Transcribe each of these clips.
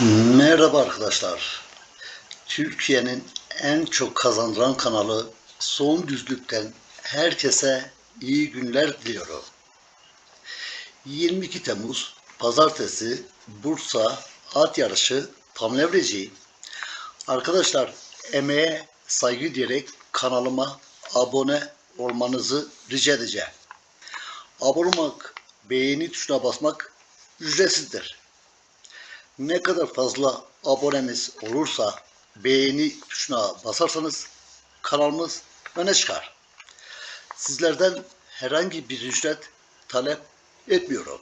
Merhaba arkadaşlar. Türkiye'nin en çok kazandıran kanalı Son Düzlük'ten herkese iyi günler diliyorum. 22 Temmuz Pazartesi Bursa At Yarışı tam levreci. Arkadaşlar emeğe saygı diyerek kanalıma abone olmanızı rica edeceğim. Abone olmak, beğeni tuşuna basmak ücretsizdir ne kadar fazla abonemiz olursa beğeni tuşuna basarsanız kanalımız öne çıkar. Sizlerden herhangi bir ücret talep etmiyorum.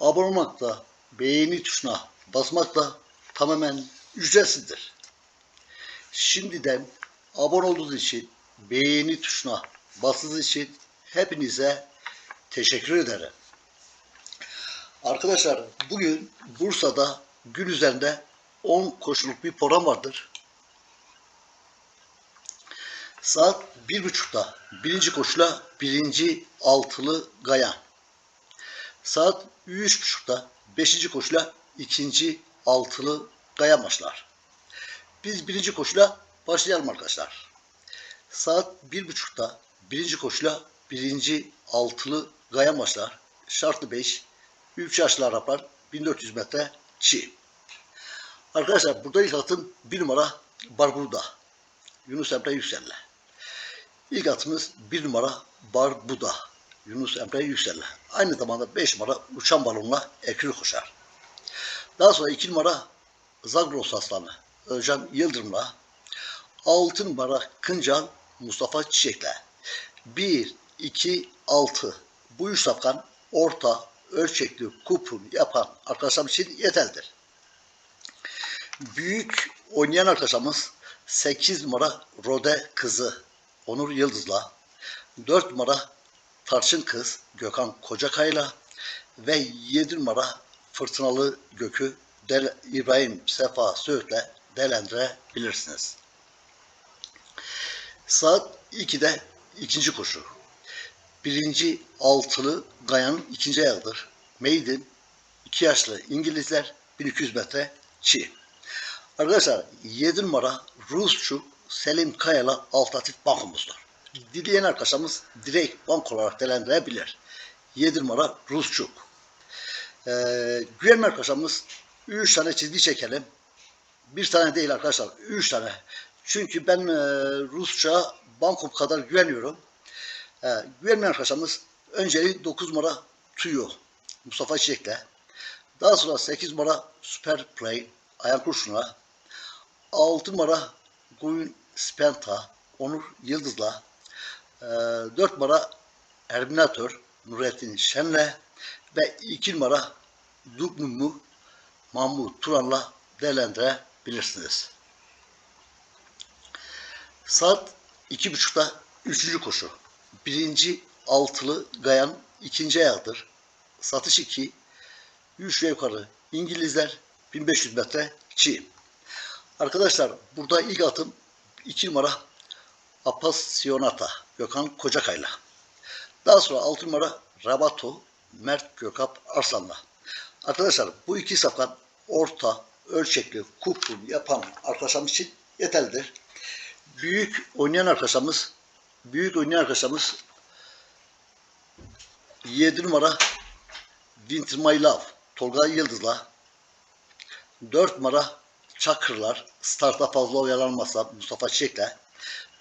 Abone olmak da beğeni tuşuna basmak da tamamen ücretsizdir. Şimdiden abone olduğunuz için beğeni tuşuna bastığınız için hepinize teşekkür ederim. Arkadaşlar bugün Bursa'da gün üzerinde 10 koşuluk bir program vardır. Saat 1.30'da birinci koşula birinci altılı gayan. Saat 3.30'da beşinci koşula ikinci altılı gayan başlar. Biz birinci koşula başlayalım arkadaşlar. Saat 1.30'da birinci koşula birinci altılı gayan başlar. Şartlı 5, 3 yaşlı Araplar 1400 metre çiğ. Arkadaşlar burada ilk atım bir numara Barbuda. Yunus Emre Yüksel'le. İlk atımız bir numara Barbuda. Yunus Emre Yüksel'le. Aynı zamanda 5 numara uçan balonla ekür koşar. Daha sonra 2 numara Zagros Aslanı Özcan Yıldırım'la 6 numara Kıncal Mustafa Çiçek'le 1, 2, 6 bu üç safkan orta ölçekli kupon yapan arkadaşlarım için yeterlidir. Büyük oynayan arkadaşımız 8 numara Rode kızı Onur Yıldız'la 4 numara Tarçın kız Gökhan Kocakay'la ve 7 numara Fırtınalı Gökü Del İbrahim Sefa Söğüt'le değerlendirebilirsiniz. Saat 2'de ikinci koşu. Birinci altılı Gayan'ın ikinci ayağıdır. Maiden, iki yaşlı İngilizler, 1200 metre çi. Arkadaşlar 7 numara Rusçu Selim Kaya'la alternatif bankomuzdur. Dileyen arkadaşımız direkt bank olarak değerlendirebilir. 7 numara Rusçuk. Ee, güvenme arkadaşımız 3 tane çizgi çekelim. Bir tane değil arkadaşlar, 3 tane. Çünkü ben e, Rusça bankom kadar güveniyorum. Ee, güvenmeyen arkadaşlarımız önceliği 9 numara Tuyo Mustafa Çiçek'le. Daha sonra 8 numara Super Play Ayhan Kurşun'la. 6 numara Guin Spenta Onur Yıldız'la. E, 4 numara Terminator Nurettin Şen'le ve 2 numara Dubnumu Mahmut Turan'la değerlendirebilirsiniz. Saat 2.30'da 3. koşu. Birinci altılı Gayan ikinci ayağıdır. Satış 2. 3 ve yukarı İngilizler 1500 metre çiğ. Arkadaşlar burada ilk atım 2 numara Apasionata Gökhan Kocakay'la. Daha sonra 6 numara Rabato Mert Gökap Arslan'la. Arkadaşlar bu iki safkan orta ölçekli kupon yapan arkadaşlarımız için yeterlidir. Büyük oynayan arkadaşlarımız büyük oynayan arkadaşlarımız 7 numara Winter My Love Tolga Yıldız'la 4 numara Çakırlar starta fazla oyalanmazsa Mustafa Çiçek'le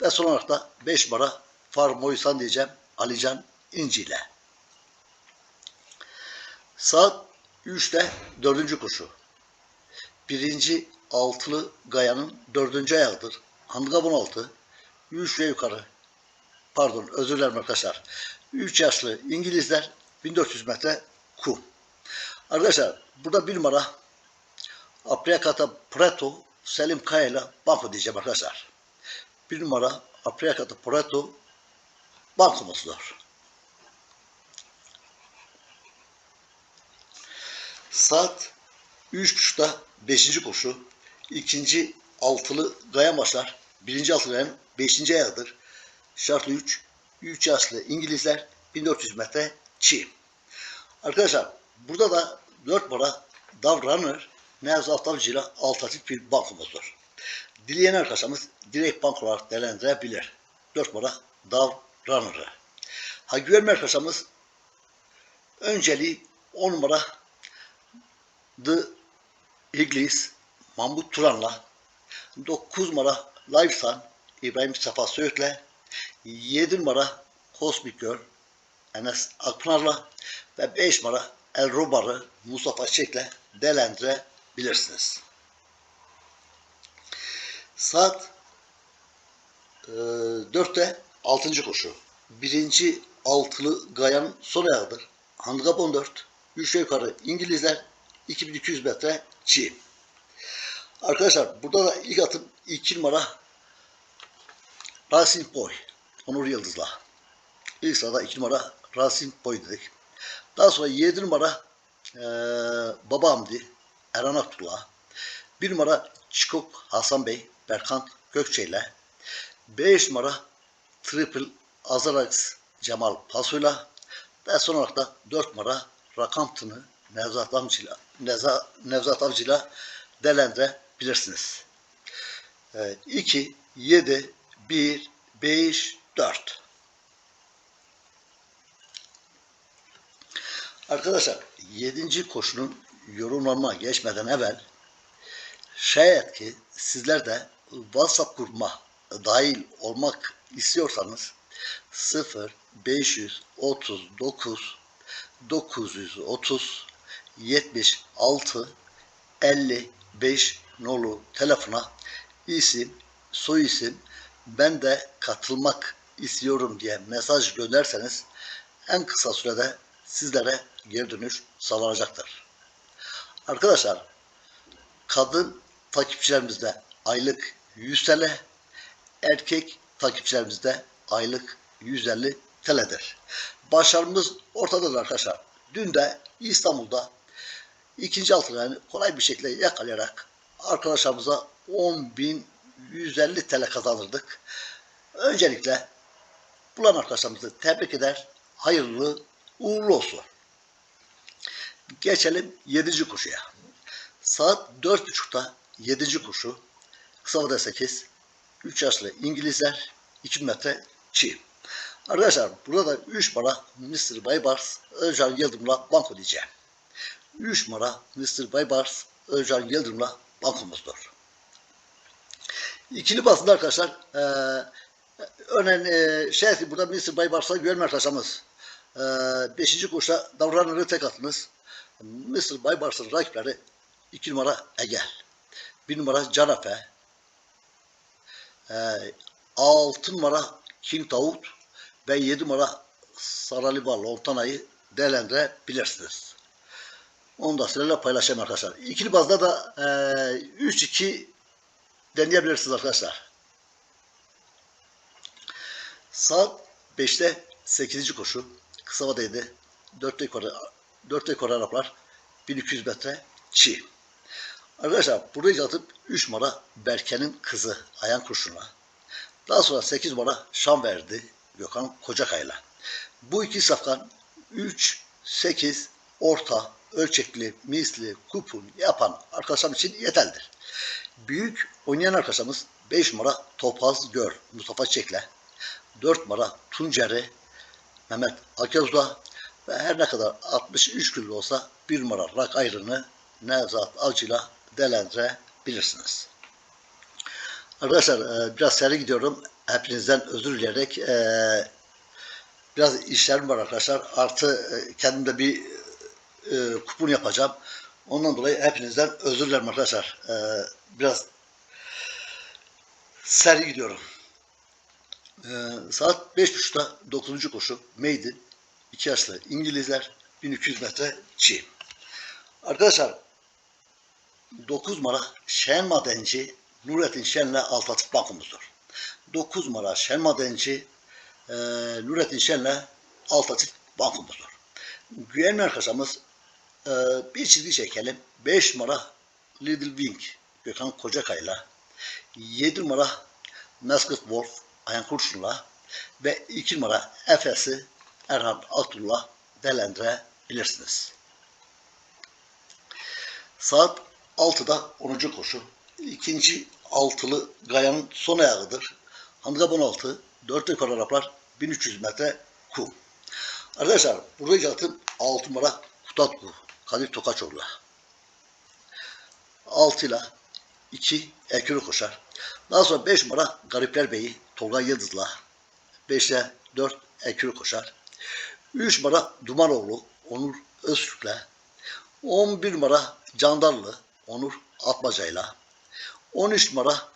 ve son olarak da 5 numara Farmoysan diyeceğim Alican İnci ile. Saat 3'te 4. koşu. Birinci altılı Gaya'nın dördüncü ayağıdır. Handikap 16. 3 ve yukarı pardon özür dilerim arkadaşlar. 3 yaşlı İngilizler 1400 metre kum. Arkadaşlar burada bir numara Apriyakata Preto Selim Kaya ile banko diyeceğim arkadaşlar. Bir numara Apriyakata Preto bankomuzdur. Saat 3.30'da 5. koşu. ikinci altılı Gayan başlar. Birinci altılı Gayan 5. ayağıdır. Şartlı 3. 3 yaşlı İngilizler 1400 metre çiğ. Arkadaşlar burada da 4 numara Dav Runner Nevzat Avcı ile alternatif bir bankomuzdur. Dileyen arkadaşlarımız direkt bank olarak değerlendirebilir. 4 numara Davranır'ı. Ha güvenme arkadaşlarımız önceliği 10 numara The Eagles Mahmut Turan'la 9 numara Lifesan İbrahim Safa Söğüt'le 7 numara Cosmic Girl Enes Akpınar'la ve 5 numara El Robar'ı Mustafa Çek'le değerlendirebilirsiniz. Saat e, 4'te 6. koşu. Birinci altılı Gayan son ayağıdır. Handikap 14. 3 yukarı İngilizler 2200 metre çiğ. Arkadaşlar burada da ilk atım 2 numara Racing Boy. Onur Yıldız'la. İlk sırada 2 numara Racing Boy dedik. Daha sonra 7 numara eee Baba Erhan Aktuğ'la. 1 numara Çikok Hasan Bey Berkant Gökçe ile. 5 numara Triple Azarax Cemal Paso'yla. Ve son olarak da 4 numara Rakamtını Nevzat Avcı'yla Nevzat, Nevzat Avcı'yla değerlendirebilirsiniz. 2, 7, 1, 5, 4. Arkadaşlar 7. koşunun yorumlarına geçmeden evvel şayet ki sizler de WhatsApp grubuma dahil olmak istiyorsanız 0 539 930 76 55 nolu telefona isim, soy isim, ben de katılmak istiyorum diye mesaj gönderseniz en kısa sürede sizlere geri dönüş sağlanacaktır. Arkadaşlar kadın takipçilerimizde aylık 100 TL, erkek takipçilerimizde aylık 150 TL'dir. Başarımız ortadadır arkadaşlar. Dün de İstanbul'da ikinci altını kolay bir şekilde yakalayarak arkadaşlarımıza 10.150 TL kazandırdık. Öncelikle bulan arkadaşlarımızı tebrik eder. Hayırlı uğurlu olsun. Geçelim 7. koşuya. Saat 4.30'da 7. koşu. Kısa vada 8. 3 yaşlı İngilizler 2 metre çiğ. Arkadaşlar burada 3 numara Mr. Baybars Özcan Yıldırım'la banko diyeceğim. 3 numara Mr. Baybars Özcan Yıldırım'la bankomuzdur. İkili basında arkadaşlar e, örneğin e, şey burada Mr. Baybars'a görme arkadaşlarımız. E, beşinci koşuda davranırı tek atınız. Mr. Baybars'ın rakipleri 2 numara Egel. 1 numara Canafe. E, 6 numara King Tavut ve 7 numara Saraliba Lontana'yı değerlendirebilirsiniz. Onu da sizlerle paylaşayım arkadaşlar. İkili bazda da e, 3-2 deneyebilirsiniz arkadaşlar. Saat 5'te 8. koşu. Kısa vadeydi. 4'te yukarı, 4'te yukarı Araplar 1200 metre çiğ. Arkadaşlar burayı atıp 3 numara Berke'nin kızı Ayan Kurşun'la. Daha sonra 8 numara Şam verdi Gökhan Kocakay'la. Bu iki safkan 3, 8, orta, ölçekli, misli, kupon yapan arkadaşlarım için yeterlidir. Büyük oynayan arkadaşımız 5 numara Topaz Gör Mustafa Çek'le 4 numara Tunceri Mehmet Akyaz'la ve her ne kadar 63 kilo olsa 1 numara Rak Ayrı'nı Nevzat Avcı'yla değerlendirebilirsiniz. Arkadaşlar e, biraz seri gidiyorum. Hepinizden özür dileyerek e, biraz işlerim var arkadaşlar. Artı e, kendimde bir kupon yapacağım. Ondan dolayı hepinizden özür dilerim arkadaşlar. Biraz seri gidiyorum. E, saat 5.30'da 9. koşu Maiden 2 yaşlı İngilizler 1200 metre çiğ. Arkadaşlar 9 numara Şen Madenci Nurettin Şen'le Altatif bankomuzdur. 9 numara Şen Madenci e, Nurettin Şen'le Altatif bankomuzdur. Güvenli arkadaşımız e, bir çizgi çekelim. 5 numara Little Wing Gökhan Kocakay'la 7 numara Mesket Wolf Ayhan Kurşun'la ve 2 numara Efes'i Erhan Aktuğ'la değerlendirebilirsiniz. Saat Altıda 10. koşu. İkinci altılı Gaya'nın son ayağıdır. Handikap 16. 4 yukarı Araplar 1300 metre kum. Arkadaşlar burada icatım 6 numara Kutatku. Kadir Tokaçoğlu. 6 ile 2 Ekürü koşar. Daha sonra 5 numara Garipler Bey'i Tolga Yıldız'la 5 ile 4 Ekürü koşar. 3 numara Dumanoğlu Onur Öztürk'le. 11 numara Candarlı Onur Atmaca'yla. 13 numara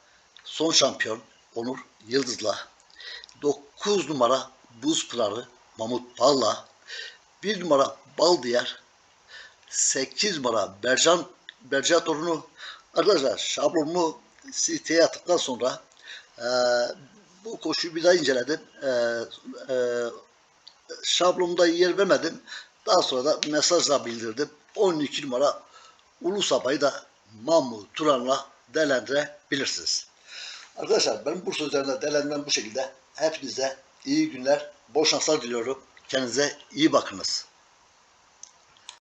son şampiyon Onur Yıldız'la. 9 numara Buz Pınarı Mahmut Pal'la. 1 numara Bal Diyar 8 numara Bercan Berca torunu arkadaşlar şablonumu siteye attıktan sonra e, bu koşuyu bir daha inceledim. E, e, şablonda yer vermedim. Daha sonra da mesajla bildirdim. 12 numara Ulus Abay'ı da Mahmut Turan'la değerlendirebilirsiniz. Arkadaşlar benim Bursa üzerinde değerlendirmem bu şekilde. Hepinize iyi günler, bol şanslar diliyorum. Kendinize iyi bakınız.